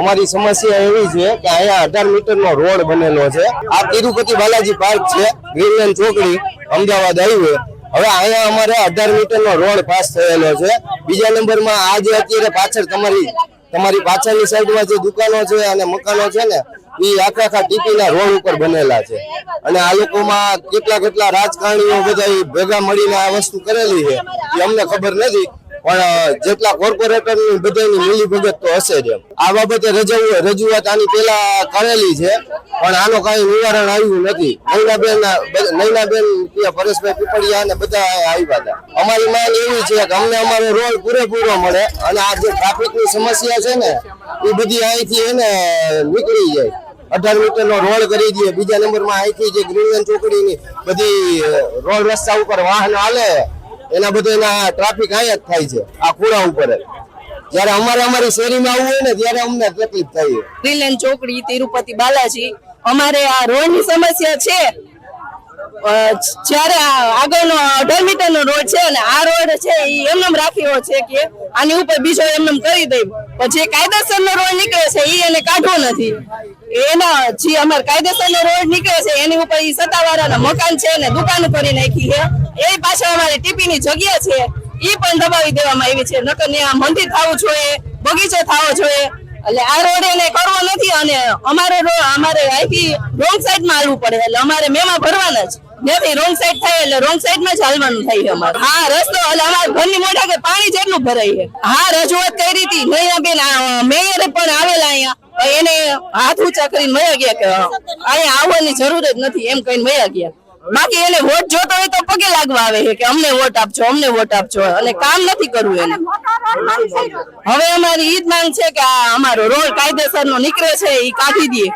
અમારી સમસ્યા એવી છે કે અહીંયા અઢાર મીટર નો રોડ બનેલો છે. આ તિરુપતિ બાલાજી પાર્ક છે ગ્રીનલેન્ડ ચોકડી, અમદાવાદ હાઈવે. હવે અહીંયા અમારે અઢાર મીટર નો રોડ પાસ થયેલો છે. બીજા નંબરમાં આ જે અત્યારે પાછળ તમારી તમારી પાછળની સાઈડમાં જે દુકાનો છે અને મકાનો છે ને, એ આખા આખા ટીપી ના રોડ ઉપર બનેલા છે. અને આ લોકોમાં કેટલા કેટલા રાજકારણીઓ બધા ભેગા મળીને આ વસ્તુ કરેલી છે, એ અમને ખબર નથી. પણ જેટલા કોર્પોરેટર બધાની મિલી ભગત તો હશે જ એમ. આ બાબતે રજૂ- રજૂઆત આની પેલા કરેલી છે, પણ આનો કઈ નિવારણ આવ્યું નથી. નૈનાબેન નૈનાબેન પરેશભાઈ પીપળિયા અને બધા આવ્યા હતા. અમારી માંગ એવી છે કે અમને અમારો રોડ પૂરેપૂરો મળે અને આ જે ટ્રાફિકની સમસ્યા છે ને, એ બધી અહીંથી એને નીકળી જાય. અઢાર મીટર નો રોડ કરી દઈએ, બીજા નંબરમાં અહીંથી જે ગ્રીનલેન્ડ ચોકડીની બધી રોડ રસ્તા ઉપર વાહન હાલે એના બધાના ટ્રાફિક આયા થાય છે, આ ખૂણા ઉપર જ્યારે અમારે અમારી શેરીમાં આવવું હોય ને, ત્યારે અમને તકલીફ થાય રિલેન ચોકડી, તિરુપતિ બાલાજી, અમારે આ રોડની સમસ્યા છે. જ્યારે આગળનો અઢાર મીટરનો રોડ છે અને આ રોડ છે, એ એમનેમ રાખ્યો છે કે આની ઉપર બીજો એમનેમ કરી દઈ. પછી કાયદેસર નો રોડ નીકળે છે, એ એને કાઢવો નથી. એના જે અમારે કાયદેસરનો રોડ નીકળે છે, એની ઉપર ઈ સત્તાવાળાના મકાન છે ને દુકાન કરી નાખી છે. એ પાછળ અમારે ટીપીની જગ્યા છે. એ પણ દબાવી દેવામાં આવી છે. નકર ને આ મંદિર થવું જોઈએ બગીચો થવો જોઈએ. એટલે આ રોડ એને કરવો નથી અને અમારે અમારે અહીંથી રોંગ સાઈડમાં હાલવું પડે. એટલે અમારે મેમાં ભરવાના જ. નથી રોંગ સાઈડ થાય એટલે રોંગ સાઈડમાં જ હાલવાનું થાય અમારે. હા રસ્તો એટલે અમારા ઘરની મોઢા કે પાણી જેટલું ભરાય છે. હા રજૂઆત કરી હતી. નૈનાબેન મેયરે પણ આવેલા અહીંયા. એને હાથ ઊંચા કરીને મયા ગયા કે અહીંયા આવવાની જરૂર જ નથી. એમ કહીને મયા ગયા. બાકી એને વોટ જોતો હોય તો પગે લાગવા આવે છે કે અમને વોટ આપજો અમને વોટ આપજો અને કામ નથી કરવું એને. હવે અમારી ઈ માંગ છે કે આ અમારો રોડ કાયદેસર નો નીકળે છે એ કાઢી દઈએ